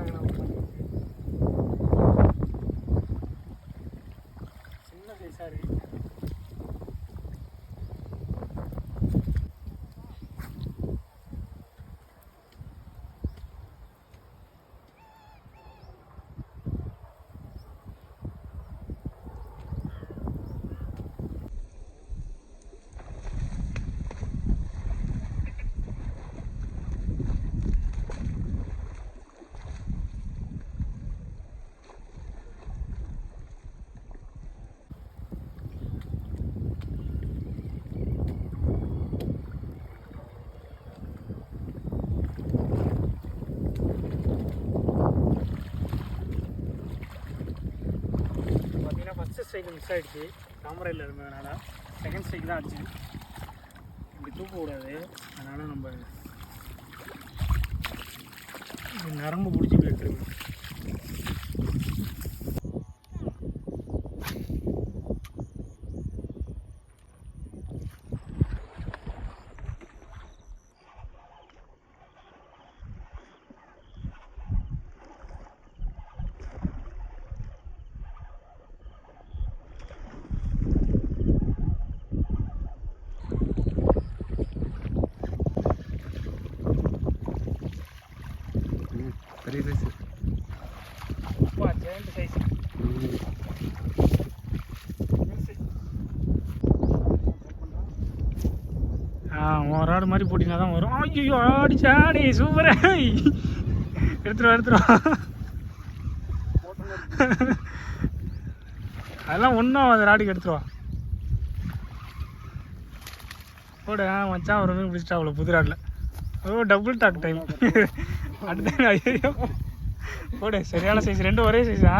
கொடுத்தாங்கன்னா சின்ன சைஸாக இருக்குது ஸ்ட்ரைக் மிஸ் ஆகிடுச்சு தாமரையில் இருந்ததுனால செகண்ட் ஸ்ட்ரைக் தான் ஆச்சு. இப்படி தூக்கக்கூடாது அதனால் நம்ம நரம்பு பிடிச்சி போயிட்டுருக்கோம் பெரிய சைஸ் அப்பா ஜெயண்ட் சைஸ் ஆ ஒரு ஆடு மாதிரி போட்டினா தான் வரும். ஐயோ ஆடி சாடி சூப்பரா எடுத்துருவா எடுத்துருவா. அதெல்லாம் ஒன்றும் அந்த ராடிக்கு எடுத்துருவா. போடு மச்சான் ஒரு மீன் பிடிச்சிட்டா அவ்வளோ புது ராடில் ஓ டபுள் டாக் டைம் அடுத்த ஐயோ. போடு சரியான சைஸ் ரெண்டும் ஒரே சைஸா